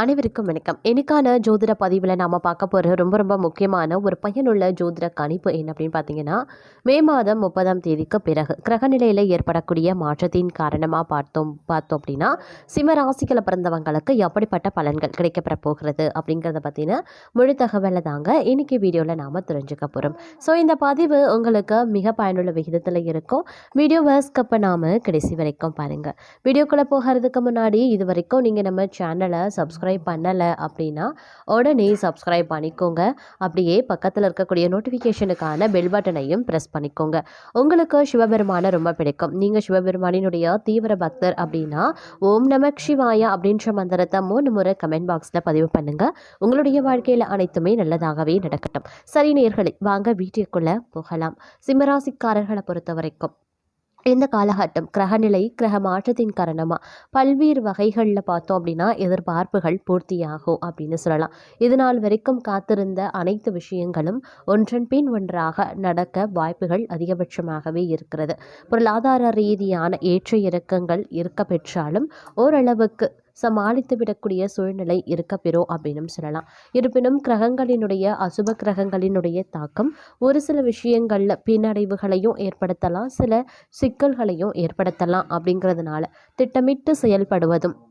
அனைவருக்கும் வணக்கம். எனக்கான ஜோதிட பதிவில் நாம் பார்க்க போகிற ரொம்ப ரொம்ப முக்கியமான ஒரு பயனுள்ள ஜோதிட கணிப்பு என்ன அப்படின்னு பார்த்தீங்கன்னா மே மாதம் முப்பதாம் தேதிக்கு பிறகு கிரகநிலையில் ஏற்படக்கூடிய மாற்றத்தின் காரணமாக பார்த்தோம் பார்த்தோம் அப்படின்னா சிம்ம ராசிகளை பிறந்தவங்களுக்கு எப்படிப்பட்ட பலன்கள் கிடைக்கப்பெற போகிறது அப்படிங்கிறத பற்றின முழு தகவலை தாங்க இன்னைக்கு வீடியோவில் நாம் தெரிஞ்சுக்க போகிறோம் ஸோ இந்த பதிவு உங்களுக்கு மிக பயனுள்ள விகிதத்தில் இருக்கும். வீடியோவை ஸ்கப்பை நாம் கடைசி வரைக்கும் பாருங்கள் வீடியோக்குள்ளே போகிறதுக்கு முன்னாடி இது வரைக்கும் நீங்கள் நம்ம சேனலை சப்ஸ்கிரைப் பண்ணலை அப்படின்னா உடனே சப்ஸ்கிரைப் பண்ணிக்கோங்க. அப்படியே பக்கத்தில் இருக்கக்கூடிய நோட்டிஃபிகேஷனுக்கான பெல் பட்டனையும் ப்ரெஸ் பண்ணிக்கோங்க. உங்களுக்கு சிவபெருமானை ரொம்ப பிடிக்கும். நீங்கள் சிவபெருமானினுடைய தீவிர பக்தர் அப்படின்னா ஓம் நமக் சிவாயா அப்படின்ற மந்திரத்தை மூணு முறை கமெண்ட் பாக்ஸில் பதிவு பண்ணுங்கள் உங்களுடைய வாழ்க்கையில் அனைத்துமே நல்லதாகவே நடக்கட்டும். சரி நேர்களை வாங்க வீட்டிற்குள்ளே போகலாம். சிம்மராசிக்காரர்களை பொறுத்த வரைக்கும் இந்த காலகட்டம் கிரகநிலை கிரக மாற்றத்தின் காரணமாக பல்வேறு வகைகளில் பார்த்தோம் அப்படின்னா எதிர்பார்ப்புகள் பூர்த்தியாகும் அப்படின்னு சொல்லலாம். இது நாள் வரைக்கும் காத்திருந்த அனைத்து விஷயங்களும் ஒன்றன் பின் ஒன்றாக நடக்க வாய்ப்புகள் அதிகபட்சமாகவே இருக்கிறது. பொருளாதார ரீதியான ஏற்ற இறக்கங்கள் இருக்க பெற்றாலும் ஓரளவுக்கு சமாளித்து விடக்கூடிய சூழ்நிலை இருக்கப்பெறும் அப்படின்னு சொல்லலாம். இருப்பினும் கிரகங்களினுடைய அசுப கிரகங்களினுடைய தாக்கம் ஒரு சில விஷயங்களில் பின்னடைவுகளையும் ஏற்படுத்தலாம் சில சிக்கல்களையும் ஏற்படுத்தலாம் அப்படிங்கிறதுனால திட்டமிட்டு செயல்படுவதும்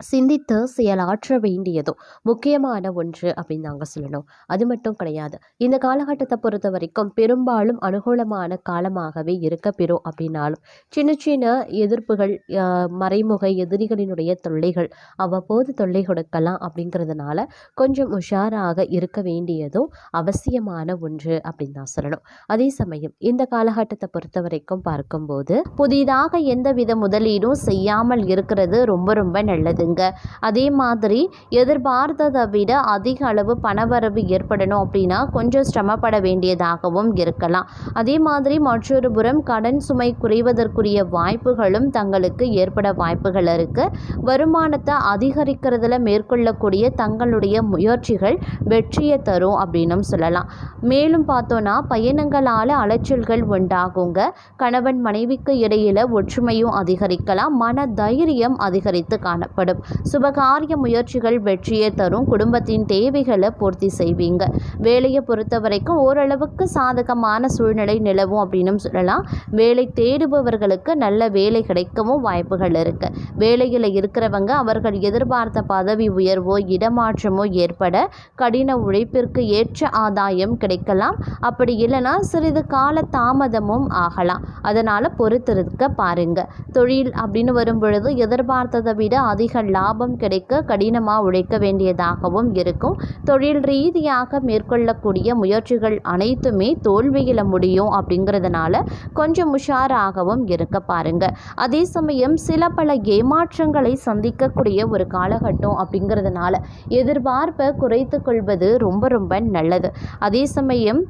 சிந்தித்து செயலாற்ற வேண்டியதும் முக்கியமான ஒன்று அப்படின்னு நாங்கள் சொல்லணும். அது மட்டும் கிடையாது. இந்த காலகட்டத்தை பொறுத்த வரைக்கும் பெரும்பாலும் அனுகூலமான காலமாகவே இருக்க பெறும் அப்படின்னாலும் சின்ன சின்ன எதிர்ப்புகள் மறைமுக எதிரிகளினுடைய தொல்லைகள் அவ்வப்போது தொல்லை கொடுக்கலாம் அப்படிங்கிறதுனால கொஞ்சம் உஷாராக இருக்க வேண்டியதும் அவசியமான ஒன்று அப்படின்னு தான் சொல்லணும். அதே சமயம் இந்த காலகட்டத்தை பொறுத்த வரைக்கும் பார்க்கும்போது புதிதாக எந்தவித முதலீடும் செய்யாமல் இருக்கிறது ரொம்ப ரொம்ப நல்லது. நல்லதுங்க அதே மாதிரி எதிர்பார்த்ததை விட அதிக அளவு பணவரவு ஏற்படணும் அப்படின்னா கொஞ்சம் சிரமப்பட வேண்டியதாகவும் இருக்கலாம். அதே மாதிரி மற்றொரு புறம் கடன் சுமை குறைவதற்குரிய வாய்ப்புகளும் தங்களுக்கு ஏற்பட வாய்ப்புகள் இருக்கு. வருமானத்தை அதிகரிக்கிறதுல மேற்கொள்ளக்கூடிய தங்களுடைய முயற்சிகள் வெற்றியை தரும் அப்படின்னும் சொல்லலாம். மேலும் பார்த்தோன்னா பயணங்களால் அலைச்சல்கள் உண்டாகுங்க. கணவன் மனைவிக்கு இடையில ஒற்றுமையும் அதிகரிக்கலாம். மன தைரியம் அதிகரித்து காணப்படும். சுபகாரிய முயற்சிகள் வெற்றியை தரும். குடும்பத்தின் தேவைகளை பூர்த்தி செய்வீங்க. வேலையை பொறுத்த வரைக்கும் ஓரளவுக்கு சாதகமான சூழ்நிலை நிலவும் அப்படின்னு சொல்லலாம். வேலை தேடுபவர்களுக்கு நல்ல வேலை கிடைக்கவும் வாய்ப்புகள் இருக்கு. வேலையில் இருக்கிறவங்க அவர்கள் எதிர்பார்த்த பதவி உயர்வோ இடமாற்றமோ ஏற்பட கடின உழைப்பிற்கு ஏற்ற ஆதாயம் கிடைக்கலாம். அப்படி இல்லைன்னா சிறிது கால தாமதமும் ஆகலாம். அதனால் பொறுத்திருக்க பாருங்க. தொழில் அப்படின்னு வரும் பொழுது எதிர்பார்த்ததை விட அதிக லாபம் கிடைக்க கடினமாக உழைக்க வேண்டியதாகவும் இருக்கும். தொழில் ரீதியாக மேற்கொள்ளக்கூடிய முயற்சிகள் அனைத்துமே தோல்வியில் முடியும் அப்படிங்கிறதுனால கொஞ்சம் உஷாராகவும் இருக்க பாருங்க. அதே சமயம் சில பல ஏமாற்றங்களை சந்திக்கக்கூடிய ஒரு காலகட்டம் அப்படிங்கிறதுனால எதிர்பார்ப்பை குறைத்து கொள்வது ரொம்ப ரொம்ப நல்லது. அதே சமயம்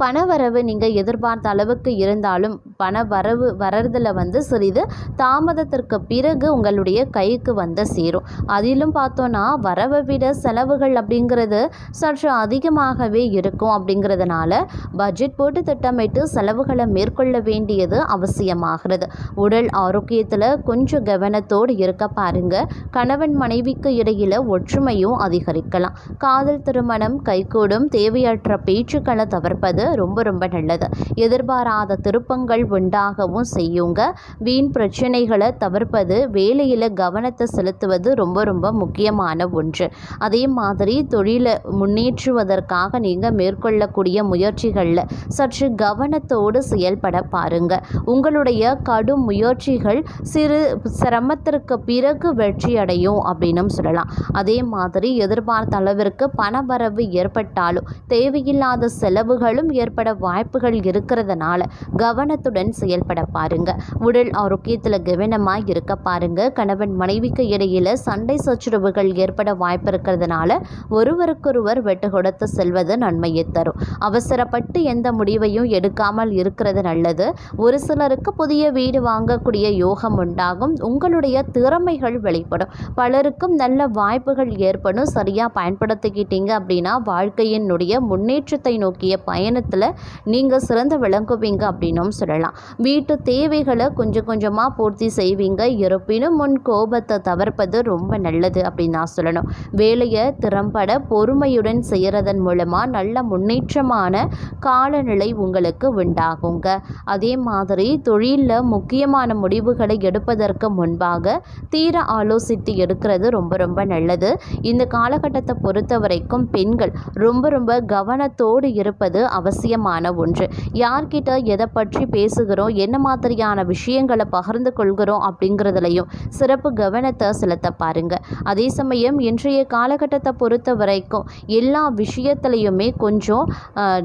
பணவரவு நீங்கள் எதிர்பார்த்த அளவுக்கு இருந்தாலும் பண வரவு வரதில் வந்து சிறிது தாமதத்திற்கு பிறகு உங்களுடைய கைக்கு வந்து சேரும். அதிலும் பார்த்தோன்னா வரவை விட செலவுகள் அப்படிங்கிறது சற்று அதிகமாகவே இருக்கும் அப்படிங்கிறதுனால பட்ஜெட் போட்டு திட்டமிட்டு செலவுகளை மேற்கொள்ள வேண்டியது அவசியமாகிறது. உடல் ஆரோக்கியத்தில் கொஞ்சம் கவனத்தோடு இருக்க பாருங்க. கணவன் மனைவிக்கு இடையில ஒற்றுமையும் அதிகரிக்கலாம். காதல் திருமணம் கைகூடும் தேவையற்ற பேச்சுக்களை தவிர்ப்பது ரொம்ப ரொம்ப நல்லது. எதிர்பாராத திருப்பங்கள் உண்டாகவும் செய்யுங்க. வீண் பிரச்சனைகளை தவிர்ப்பது வேலையில் கவனத்தை செலுத்துவது ரொம்ப ரொம்ப முக்கியமான ஒன்று. அதே மாதிரி தொழிலை முன்னேற்றுவதற்காக நீங்கள் மேற்கொள்ளக்கூடிய முயற்சிகளில் சற்று கவனத்தோடு செயல்பட பாருங்க. உங்களுடைய கடும் முயற்சிகள் சிறு சிரமத்திற்கு பிறகு வெற்றி அடையும் அப்படின்னும் சொல்லலாம். அதே மாதிரி எதிர்பார்த்த அளவிற்கு பணவரவு ஏற்பட்டாலும் தேவையில்லாத செலவுகளும் ஏற்பட வாய்ப்புகள் இருக்கிறதுனால கவனத்துடன் செயல்பட பாருங்க. உடல் ஆரோக்கியத்தில் கவனமாக இருக்க பாருங்க. கணவன் மனைவிக்கு இடையில சண்டை சச்சுரவுகள் ஏற்பட வாய்ப்பு இருக்கிறதுனால ஒருவருக்கொருவர் வெட்டு கொடுத்து செல்வது நன்மையை தரும். அவசரப்பட்டு எந்த முடிவையும் எடுக்காமல் இருக்கிறது நல்லது. ஒரு சிலருக்கு புதிய வீடு வாங்கக்கூடிய யோகம் உண்டாகும். உங்களுடைய திறமைகள் வெளிப்படும். பலருக்கும் நல்ல வாய்ப்புகள் ஏற்படும். சரியாக பயன்படுத்திக்கிட்டீங்க அப்படின்னா வாழ்க்கையினுடைய முன்னேற்றத்தை நோக்கிய பயணத்தில் நீங்கள் சிறந்து விளங்குவீங்க அப்படின்னும் சொல்லலாம். ஏற்படலாம் வீட்டு தேவைகளை கொஞ்சம் கொஞ்சமாக பூர்த்தி செய்வீங்க. இருப்பினும் முன் கோபத்தை தவிர்ப்பது ரொம்ப நல்லது அப்படின்னு நான் சொல்லணும். வேலையை திறம்பட பொறுமையுடன் செய்கிறதன் மூலமாக நல்ல முன்னேற்றமான காலநிலை உங்களுக்கு உண்டாகுங்க. அதே மாதிரி தொழிலில் முக்கியமான முடிவுகளை எடுப்பதற்கு முன்பாக தீர ஆலோசித்து எடுக்கிறது ரொம்ப ரொம்ப நல்லது. இந்த காலகட்டத்தை பொறுத்த வரைக்கும் பெண்கள் ரொம்ப ரொம்ப கவனத்தோடு இருப்பது அவசியமான ஒன்று. யார்கிட்ட எதை பற்றி பேசுகிறோம் என்ன மாதிரியான விஷயங்களை பகிர்ந்து கொள்கிறோம் அப்படிங்கிறதுலையும் சிறப்பு கவனத்தை செலுத்த பாருங்க. அதே சமயம் இன்றைய காலகட்டத்தை பொறுத்த வரைக்கும் எல்லா விஷயத்துலையுமே கொஞ்சம் ஆஹ்,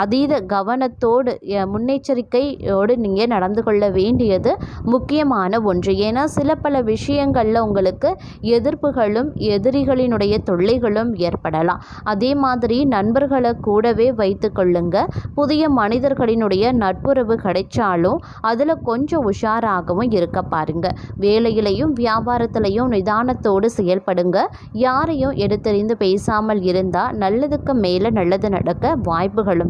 அதீத கவனத்தோடு முன்னெச்சரிக்கையோடு நீங்கள் நடந்து கொள்ள வேண்டியது முக்கியமான ஒன்று. ஏன்னா சில பல விஷயங்களில் உங்களுக்கு எதிர்ப்புகளும் எதிரிகளினுடைய தொல்லைகளும் ஏற்படலாம். அதே மாதிரி நண்பர்களை கூடவே வைத்து கொள்ளுங்க. புதிய மனிதர்களினுடைய நட்புறவு கிடைச்சாலும் அதில் கொஞ்சம் உஷாராகவும் இருக்க பாருங்க. வேலையிலையும் வியாபாரத்திலையும் நிதானத்தோடு செயல்படுங்க. யாரையும் எடுத்தறிந்து பேசாமல் இருந்தால் நல்லதுக்கு மேலே நல்லது நடக்க வாய்ப்புகளும்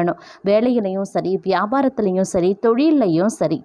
பண்ணணும். வேலையிலையும் சரி வியாபாரத்துலேயும் சரி தொழில்லையும் சரி.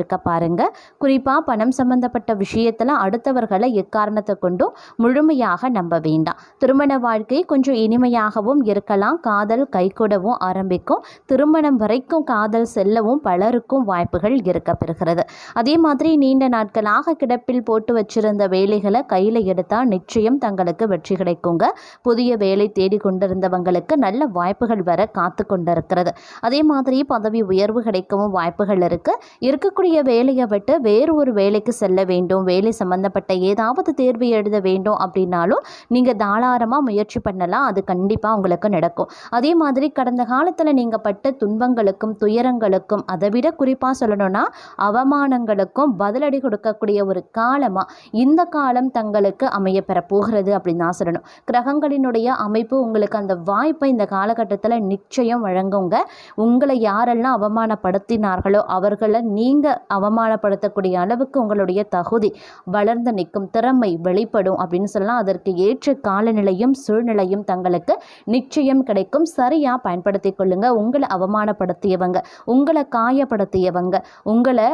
இருக்க பாருங்க. குறிப்பாக பணம் சம்பந்தப்பட்ட விஷயத்தில் அடுத்தவர்களை எக்காரணத்தை கொண்டும் முழுமையாக நம்ப வேண்டாம். திருமண வாழ்க்கை கொஞ்சம் இனிமையாகவும் இருக்கலாம். காதல் கைகூடவும் ஆரம்பிக்கும். திருமணம் வரைக்கும் காதல் செல்லவும் பலருக்கும் வாய்ப்புகள் இருக்க பெறுகிறது. அதே மாதிரி நீண்ட நாட்களாக கிடப்பில் போட்டு வச்சிருந்த வேலைகளை கையில் எடுத்தால் நிச்சயம் தங்களுக்கு வெற்றி கிடைக்குங்க. புதிய வேலை தேடி கொண்டிருந்தவங்களுக்கு நல்ல வாய்ப்புகள் வர காத்து கொண்டிருக்கிறது. அதே மாதிரி பதவி உயர்வு கிடைக்கவும் வாய்ப்புகள் இருக்கு. இருக்கக்கூடிய வேலையை விட்டு வேறு ஒரு வேலைக்கு செல்ல வேண்டும். வேலை சம்மந்தப்பட்ட ஏதாவது தேர்வு எழுத வேண்டும் அப்படின்னாலும் நீங்கள் தாராளமாக முயற்சி பண்ணலாம். அது கண்டிப்பாக உங்களுக்கு நடக்கும். அதே மாதிரி கடந்த காலத்தில் நீங்கள் பட்ட துன்பங்களுக்கும் துயரங்களுக்கும் அதை விட குறிப்பாக சொல்லணும்னா அவமானங்களுக்கும் பதிலடி கொடுக்கக்கூடிய ஒரு காலமாக இந்த காலம் தங்களுக்கு அமைய பெற போகிறது அப்படின்னு தான் சொல்லணும். கிரகங்களினுடைய அமைப்பு உங்களுக்கு அந்த வாய்ப்பை இந்த காலகட்டத்தில் நிச்சயம் வழங்குங்க. உங்களை யாரெல்லாம் அவமானப்படுத்தினார்களோ அவர்களை நீங்கள் அவமானப்படுத்தக்கூடிய அளவுக்கு உங்களுடைய தகுதி வளர்ந்து நிற்கும் திறமை வெளிப்படும் அப்படின்னு சொல்லலாம். அதற்கு ஏற்ற காலநிலையும் சூழ்நிலையும் தங்களுக்கு நிச்சயம் கிடைக்கும். சரியாக பயன்படுத்தி கொள்ளுங்க. உங்களை அவமானப்படுத்தியவங்க உங்களை காயப்படுத்தியவங்க உங்களை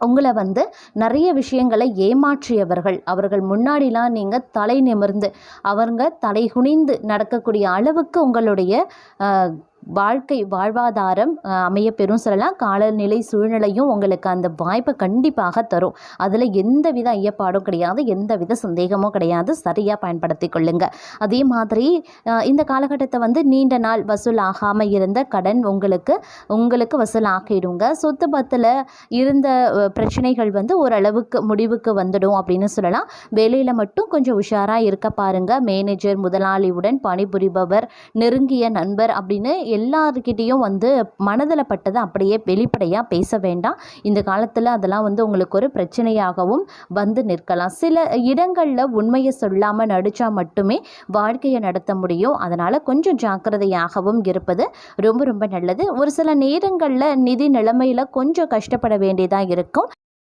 உங்களை வந்து நிறைய விஷயங்களை ஏமாற்றியவர்கள். அவர்கள் முன்னாடிலாம் நீங்கள் தலை நிமிர்ந்து அவங்க தலை குனிந்து நடக்கக்கூடிய அளவுக்கு உங்களுடைய வாழ்க்கை வாழ்வாதாரம் அமைய அமையப்பெறும் சொல்லலாம். காலநிலை சூழ்நிலையும் உங்களுக்கு அந்த வாய்ப்பை கண்டிப்பாக தரும். அதில் எந்த வித ஐயப்பாடும் கிடையாது எந்த வித சந்தேகமும் கிடையாது. சரியாக பயன்படுத்தி கொள்ளுங்க. அதே மாதிரி இந்த காலகட்டத்தை வந்து நீண்ட நாள் வசூல் ஆகாமல் இருந்த கடன் உங்களுக்கு உங்களுக்கு வசூல் ஆக்கிடுங்க சொத்து பத்தில் இருந்த பிரச்சனைகள் வந்து ஓரளவுக்கு முடிவுக்கு வந்துடும் அப்படின்னு சொல்லலாம். வேலையில் மட்டும் கொஞ்சம் உஷாராக இருக்க பாருங்கள் மேனேஜர் முதலாளியுடன் பணிபுரிபவர் நெருங்கிய நண்பர் அப்படின்னு எல்லாருக்கிட்டேயும் வந்து மனதில் பட்டதை அப்படியே வெளிப்படையாக பேச வேண்டாம். இந்த காலத்தில் அதெல்லாம் வந்து உங்களுக்கு ஒரு பிரச்சனையாகவும் வந்து நிற்கலாம். சில இடங்களில் உண்மையை சொல்லாமல் நடித்தா மட்டுமே வாழ்க்கையை நடத்த முடியும். அதனால் கொஞ்சம் ஜாக்கிரதையாகவும் இருப்பது ரொம்ப ரொம்ப நல்லது. ஒரு சில நேரங்களில் நிதி நிலைமையில் கொஞ்சம் கஷ்டப்பட வேண்டியதாக இருக்கும்.